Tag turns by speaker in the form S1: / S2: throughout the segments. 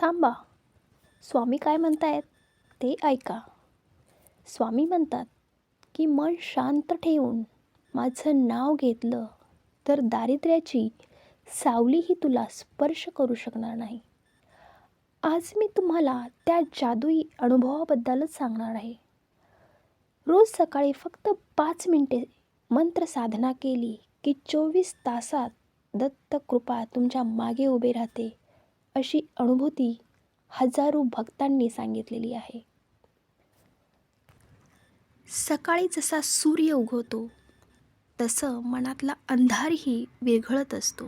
S1: थांबा. स्वामी काय म्हणतायत? ते ऐका. स्वामी म्हणतात की मन शांत ठेवून माझं नाव घेतलं तर दारिद्र्याची सावलीही तुला स्पर्श करू शकणार नाही. आज मी तुम्हाला त्या जादुई अनुभवाबद्दलच सांगणार आहे. रोज सकाळी फक्त पाच मिनटे मंत्र साधना केली की चोवीस तासात दत्त कृपा तुमच्या मागे उभे राहते. अशी अनुभूती हजारो भक्तांनी सांगितलेली आहे. सकाळी जसा सूर्य उगवतो तसं मनातला अंधारही विरघळत असतो.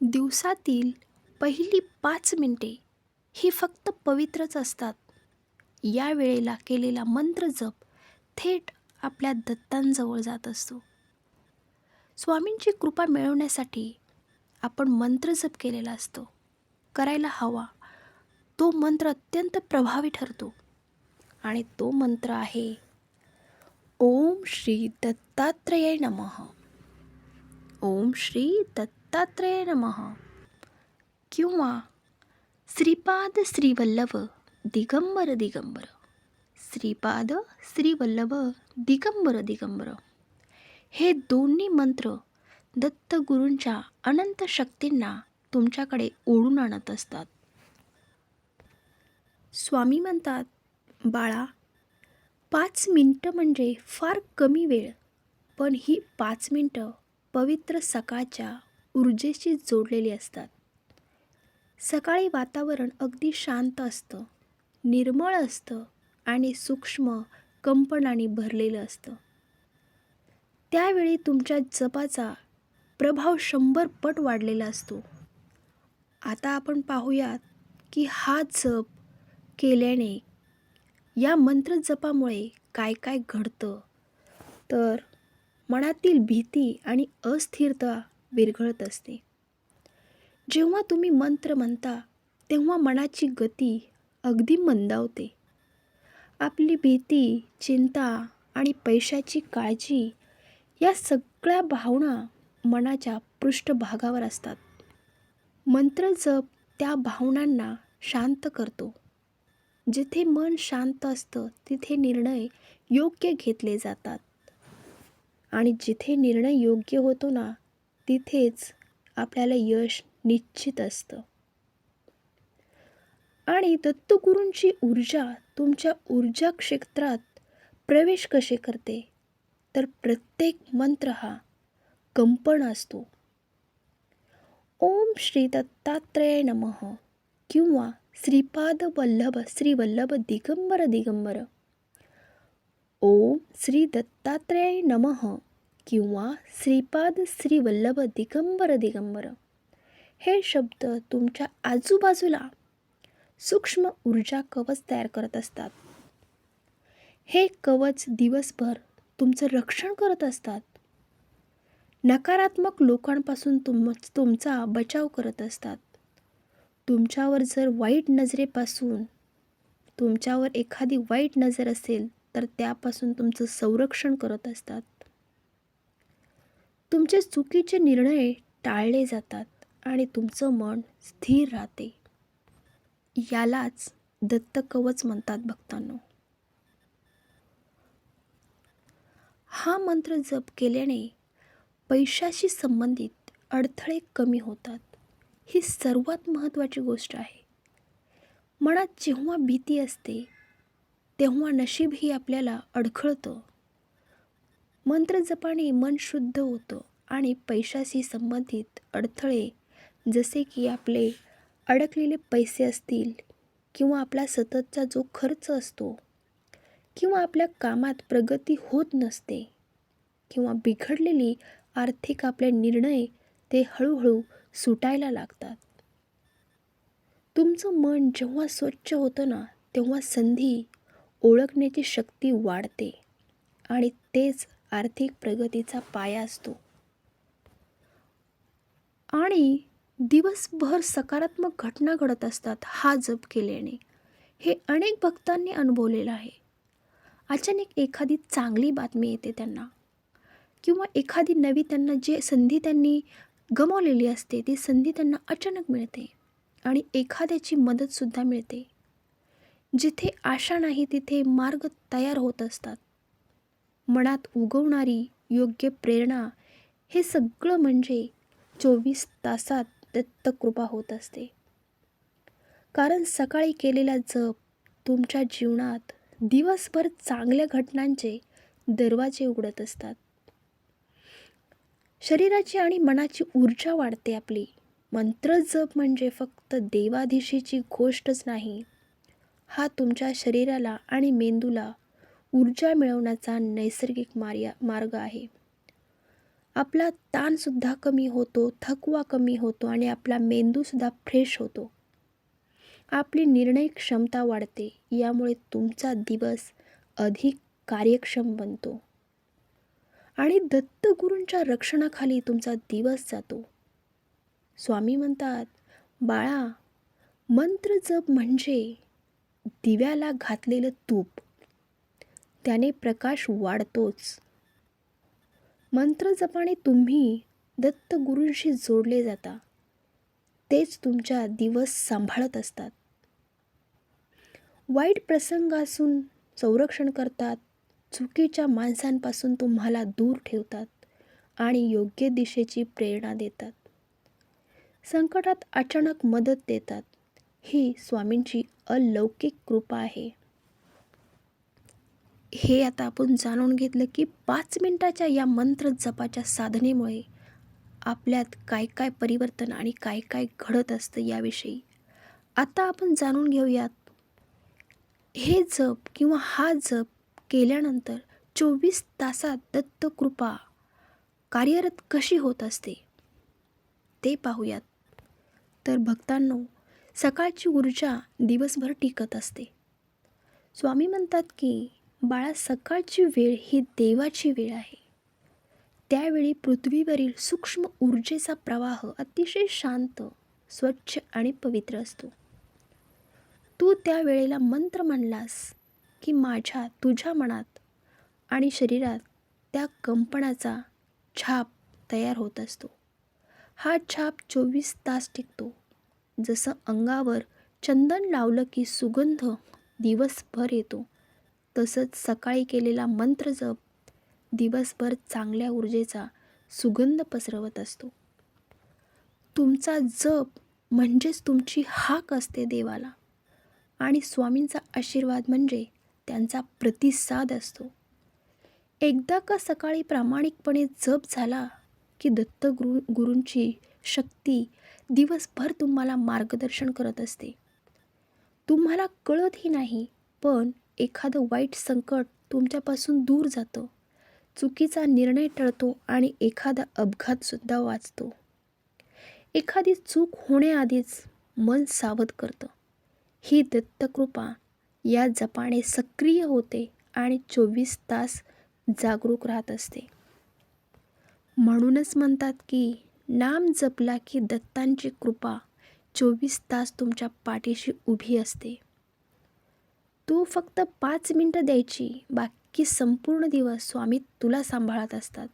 S1: दिवसातील पहिली पाच मिनिटे ही फक्त पवित्रच असतात. या वेळेला केलेला मंत्र जप थेट आपल्या दत्तांजवळ जात असतो. स्वामींची कृपा मिळवण्यासाठी आपण मंत्र जप केलेला असतो. करायला हवा. तो मंत्र अत्यंत प्रभावी ठरतो. आणि तो मंत्र आहे ओम श्री दत्तात्रेय नमः. ओम श्री दत्तात्रय नमः. किंवा श्रीपाद श्रीवल्लभ दिगंबर दिगंबर. श्रीपाद श्रीवल्लभ दिगंबर दिगंबर. हे दोन्ही मंत्र दत्तगुरूंच्या अनंत शक्तींना तुमच्याकडे ओढून आणत असतात. स्वामी म्हणतात बाळा पाच मिनटं म्हणजे फार कमी वेळ. पण ही पाच मिनटं पवित्र सकाळच्या ऊर्जेशी जोडलेली असतात. सकाळी वातावरण अगदी शांत असतं निर्मळ असतं आणि सूक्ष्म कंपनाने भरलेलं असतं. त्यावेळी तुमच्या जपाचा प्रभाव शंभर पट वाढलेला असतो. आता आपण पाहूयात की हा जप केल्याने या मंत्र जपामुळे काय काय घडतं. तर मनातील भीती आणि अस्थिरता विरघळत असते. जेव्हा तुम्ही मंत्र म्हणता तेव्हा मनाची गती अगदी मंदावते. आपली भीती चिंता आणि पैशाची काळजी या सगळ्या भावना मनाच्या पृष्ठभागावर असतात. मंत्र जप त्या भावनांना शांत करतो. जिथे मन शांत असतं तिथे निर्णय योग्य घेतले जातात. आणि जिथे निर्णय योग्य होतो ना तिथेच आपल्याला यश निश्चित असतं. आणि दत्तगुरूंची ऊर्जा तुमच्या ऊर्जा क्षेत्रात प्रवेश कसे करते? तर प्रत्येक मंत्र हा कंपन असतो. ओम श्री दत्तात्रेय नमः किंवा श्रीपाद वल्लभ श्री वल्लभ दिगंबर दिगंबर. ओम श्री दत्तात्रेय नमः किंवा श्रीपाद श्री वल्लभ दिगंबर दिगंबर. हे शब्द तुमच्या आजूबाजूला सूक्ष्म ऊर्जा कवच तयार करत असतात. हे कवच दिवसभर तुमचं रक्षण करत असतात. नकारात्मक लोकांपासून तुम तुमचा बचाव करत असतात. तुमच्यावर जर वाईट नजरेपासून तुमच्यावर एखादी वाईट नजर असेल तर त्यापासून तुमचं संरक्षण करत असतात. तुमचे चुकीचे निर्णय टाळले जातात आणि तुमचं मन स्थिर राहते. यालाच दत्तकवच म्हणतात भक्तांनो. हा मंत्र जप केल्याने पैशाशी संबंधित अडथळे कमी होतात. ही सर्वात महत्त्वाची गोष्ट आहे. मनात जेव्हा भीती असते तेव्हा नशीबही आपल्याला अडखळतं. मंत्र जपाने मन शुद्ध होतं आणि पैशाशी संबंधित अडथळे जसे की आपले अडकलेले पैसे असतील किंवा आपला सततचा जो खर्च असतो किंवा आपल्या कामात प्रगती होत नसते किंवा बिघडलेली आर्थिक आपले निर्णय ते हळूहळू सुटायला लागतात. तुमचं मन जेव्हा स्वच्छ होतं ना तेव्हा संधी ओळखण्याची शक्ती वाढते आणि तेच आर्थिक प्रगतीचा पाया असतो. आणि दिवसभर सकारात्मक घटना घडत असतात हा जप केल्याने. हे अनेक भक्तांनी अनुभवलेलं आहे. अचानक एखादी चांगली बातमी येते त्यांना. किंवा एखादी नवी त्यांना जे संधी त्यांनी गमावलेली असते ती संधी त्यांना अचानक मिळते आणि एखाद्याची मदतसुद्धा मिळते. जिथे आशा नाही तिथे मार्ग तयार होत असतात. मनात उगवणारी योग्य प्रेरणा हे सगळं म्हणजे चोवीस तासात दत्तकृपा होत असते. कारण सकाळी केलेला जप तुमच्या जीवनात दिवसभर चांगल्या घटनांचे दरवाजे उघडत असतात. शरीराची आणि मनाची ऊर्जा वाढते आपली. मंत्र जप म्हणजे फक्त देवाधीशीची गोष्टच नाही. हा तुमच्या शरीराला आणि मेंदूला ऊर्जा मिळवण्याचा नैसर्गिक मार्या मार्ग आहे. आपला ताणसुद्धा कमी होतो थकवा कमी होतो आणि आपला मेंदूसुद्धा फ्रेश होतो. आपली निर्णय क्षमता वाढते यामुळे तुमचा दिवस अधिक कार्यक्षम बनतो. आणि दत्तगुरूंच्या रक्षणाखाली तुमचा दिवस जातो. स्वामी म्हणतात बाळा मंत्र जप म्हणजे दिव्याला घातलेलं तूप. त्याने प्रकाश वाढतोच. मंत्र जपाने तुम्ही दत्तगुरूंशी जोडले जाता. तेच तुमच्या दिवस सांभाळत असतात. वाईट प्रसंगासून संरक्षण करतात. चुकीच्या माणसांपासून तुम्हाला दूर ठेवतात आणि योग्य दिशेची प्रेरणा देतात. संकटात अचानक मदत देतात. ही स्वामींची अलौकिक कृपा आहे. हे आता आपण जाणून घेतलं की पाच मिनटाच्या या मंत्र जपाच्या साधनेमुळे आपल्यात काय काय परिवर्तन आणि काय काय घडत असतं याविषयी आता आपण जाणून घेऊयात. हे जप किंवा हा जप केल्यानंतर चोवीस तासात दत्तकृपा कार्यरत कशी होत असते? ते पाहूयात. तर भक्तांनो सकाळची ऊर्जा दिवसभर टिकत असते. स्वामी म्हणतात की बाळा सकाळची वेळ ही देवाची वेळ आहे. त्यावेळी पृथ्वीवरील सूक्ष्म ऊर्जेचा प्रवाह अतिशय शांत स्वच्छ आणि पवित्र असतो. तू त्या वेळेला मंत्र म्हणलास की माझ्या तुझ्या मनात आणि शरीरात त्या कंपनाचा छाप तयार होत असतो. हा छाप चोवीस तास टिकतो. जसं अंगावर चंदन लावलं की सुगंध दिवसभर येतो तसंच सकाळी केलेला मंत्र जप दिवसभर चांगल्या ऊर्जेचा सुगंध पसरवत असतो. तुमचा जप म्हणजेच तुमची हाक असते देवाला. आणि स्वामींचा आशीर्वाद म्हणजे त्यांचा प्रतिसाद असतो. एकदा का सकाळी प्रामाणिकपणे जप झाला की दत्त गुरु गुरूंची शक्ती दिवसभर तुम्हाला मार्गदर्शन करत असते. तुम्हाला कळतही नाही पण एखादं वाईट संकट तुमच्यापासून दूर जातं. चुकीचा निर्णय टळतो आणि एखादा अपघातसुद्धा वाचतो. एखादी चूक होण्याआधीच मन सावध करतं. ही दत्तकृपा या जपाने सक्रिय होते आणि चोवीस तास जागरूक राहत असते. म्हणूनच म्हणतात की नाम जपला की दत्तांची कृपा चोवीस तास तुमच्या पाठीशी उभी असते. तू फक्त पाच मिनटं द्यायची बाकी संपूर्ण दिवस स्वामी तुला सांभाळत असतात.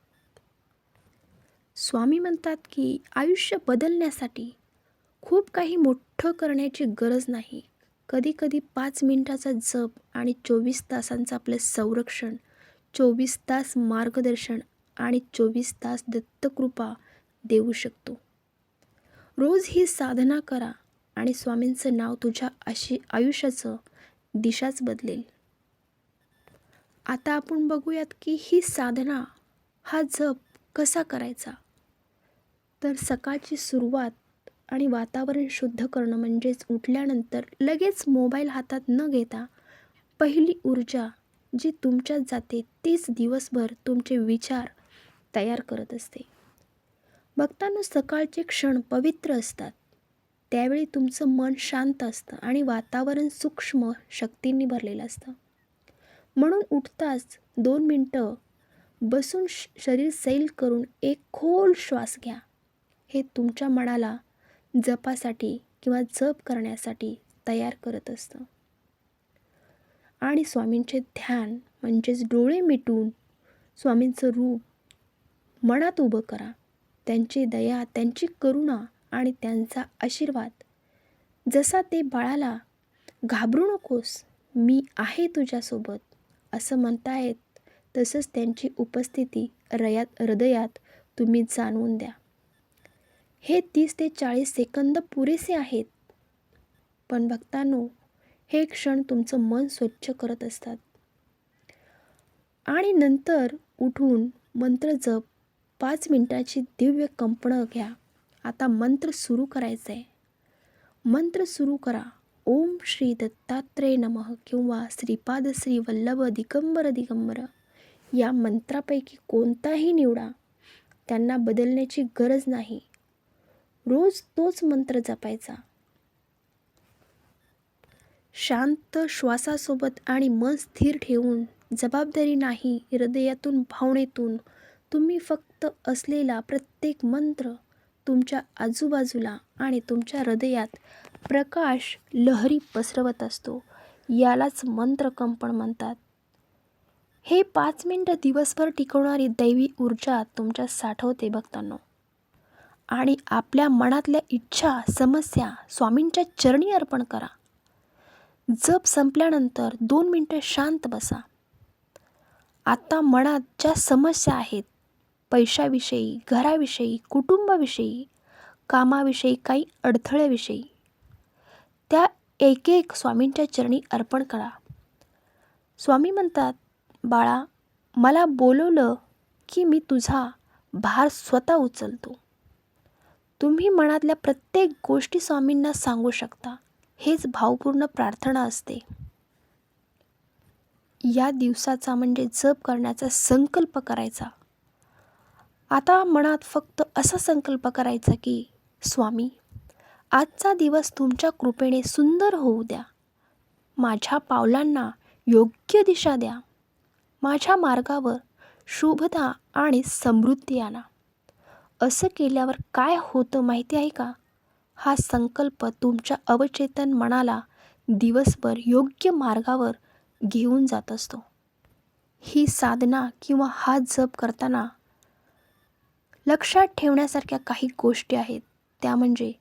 S1: स्वामी म्हणतात की आयुष्य बदलण्यासाठी खूप काही मोठं करण्याची गरज नाही. कधीकधी पाच मिनटाचा जप आणि चोवीस तासांचं आपलं संरक्षण चोवीस तास मार्गदर्शन आणि चोवीस तास दत्तकृपा देऊ शकतो. रोज ही साधना करा आणि स्वामींचं नाव तुझ्या आशी आयुष्याचं दिशाच बदलेल. आता आपण बघूयात की ही साधना हा जप कसा करायचा? तर सकाळची सुरुवात आणि वातावरण शुद्ध करणं म्हणजेच उठल्यानंतर लगेच मोबाईल हातात न घेता पहिली ऊर्जा जी तुमच्यात जाते तीच दिवसभर तुमचे विचार तयार करत असते. बघताना सकाळचे क्षण पवित्र असतात. त्यावेळी तुमचं मन शांत असतं आणि वातावरण सूक्ष्म शक्तींनी भरलेलं असतं. म्हणून उठताच दोन मिनटं बसून श शरीर सैल करून एक खोल श्वास घ्या. हे तुमच्या मनाला जपासाठी किंवा जप करण्यासाठी तयार करत असतं. आणि स्वामींचे ध्यान म्हणजेच डोळे मिटून स्वामींचं रूप मनात उभं करा. त्यांची दया त्यांची करुणा आणि त्यांचा आशीर्वाद. जसा ते बाळाला घाबरू नकोस मी आहे तुझ्यासोबत असं म्हणतायत तसंच त्यांची उपस्थिती रयात हृदयात तुम्ही जाणवून द्या. हे तीस ते चाळीस सेकंद पुरेसे आहेत. पण भक्तांनो हे क्षण तुमचं मन स्वच्छ करत असतात. आणि नंतर उठून मंत्र जप पाच मिनटाची दिव्य कंपनं घ्या. आता मंत्र सुरू करायचं आहे मंत्र सुरू करा. ओम श्री दत्तात्रय नमः किंवा श्रीपाद श्री वल्लभ दिगंबर दिगंबर. या मंत्रापैकी कोणताही निवडा. त्यांना बदलण्याची गरज नाही. रोज तोच मंत्र जपायचा. शांत श्वासासोबत आणि मन स्थिर ठेवून जबाबदारी नाही हृदयातून भावनेतून तुम्ही फक्त असलेला प्रत्येक मंत्र तुमच्या आजूबाजूला आणि तुमच्या हृदयात प्रकाश लहरी पसरवत असतो. यालाच मंत्रकंपन म्हणतात. हे पाच मिनटं दिवसभर टिकवणारी दैवी ऊर्जा तुमच्या साठवते भक्तांनो. आणि आपल्या मनातल्या इच्छा समस्या स्वामींच्या चरणी अर्पण करा. जप संपल्यानंतर दोन मिनटं शांत बसा. आता मनात ज्या समस्या आहेत पैशाविषयी घराविषयी कुटुंबाविषयी कामाविषयी काही अडथळ्याविषयी त्या एक एक स्वामींच्या चरणी अर्पण करा. स्वामी म्हणतात बाळा मला बोलवलं की मी तुझा भार स्वतः उचलतो. तुम्ही मनातल्या प्रत्येक गोष्टी स्वामींना सांगू शकता. हेच भावपूर्ण प्रार्थना असते. या दिवसाचा म्हणजे जप करण्याचा संकल्प करायचा. आता मनात फक्त असा संकल्प करायचा की स्वामी आजचा दिवस तुमच्या कृपेने सुंदर होऊ द्या. माझ्या पावलांना योग्य दिशा द्या. माझ्या मार्गावर शुभता आणि समृद्धी आणा. असं केल्यावर काय होतं माहिती आहे का? हा संकल्प तुमच्या अवचेतन मनाला दिवसभर योग्य मार्गावर घेऊन जात असतो. ही साधना किंवा हा जप करताना लक्षात ठेवण्यासारख्या काही गोष्टी आहेत. त्या म्हणजे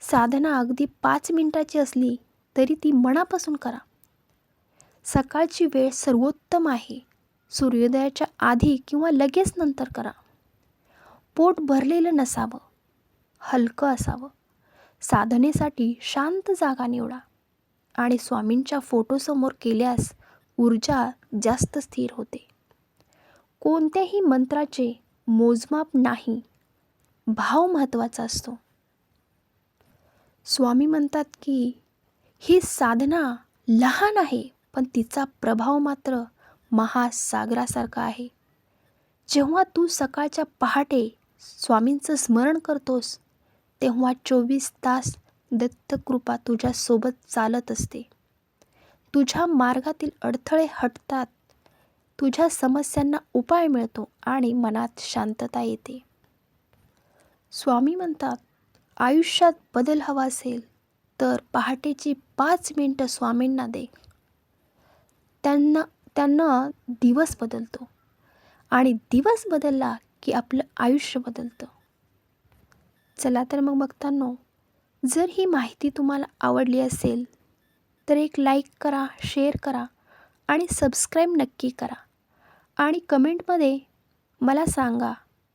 S1: साधना अगदी पाच मिनिटाची असली तरी ती मनापासून करा. सकाळची वेळ सर्वोत्तम आहे. सूर्योदयाच्या आधी किंवा लगेच नंतर करा. पोट भरलेलं नसावं. हलकं असावं. साधनेसाठी शांत जागा निवडा. आणि स्वामींच्या फोटोसमोर केल्यास ऊर्जा जास्त स्थिर होते. कोणत्याही मंत्राचे मोजमाप नाही. भाव महत्त्वाचा असतो. स्वामी म्हणतात की ही साधना लहान आहे पण तिचा प्रभाव मात्र महासागरासारखा आहे. जेव्हा तू सकाळच्या पहाटे स्वामींचं स्मरण करतोस तेव्हा चोवीस तास दत्तकृपा तुझ्यासोबत चालत असते. तुझ्या मार्गातील अडथळे हटतात. तुझ्या समस्यांना उपाय मिळतो आणि मनात शांतता येते. स्वामी म्हणतात आयुष्यात बदल हवा असेल तर पहाटेची पाच मिनटं स्वामींना दे. त्यांना त्यांना दिवस बदलतो. आणि दिवस बदलला की आपलं आयुष्य बदलतं. चला तर मग बघतानो जर ही माहिती तुम्हाला आवडली असेल तर एक लाईक करा शेअर करा आणि सबस्क्राईब नक्की करा. आणि कमेंटमध्ये मला सांगा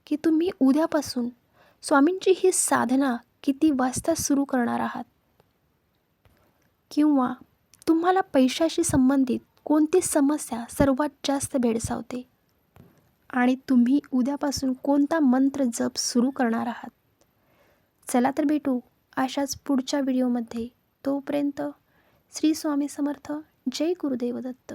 S1: की तुम्ही उद्यापासून स्वामींची ही साधना किती वाजता सुरू करणार आहात? किंवा तुम्हाला पैशाशी संबंधित कोणती समस्या सर्वात जास्त भेडसावते? आणि तुम्ही उद्यापासून कोणता मंत्र जप सुरू करणार आहात? चला तर भेटू अशाच पुढच्या व्हिडिओमध्ये. तोपर्यंत श्री स्वामी समर्थ जय गुरुदेव दत्त.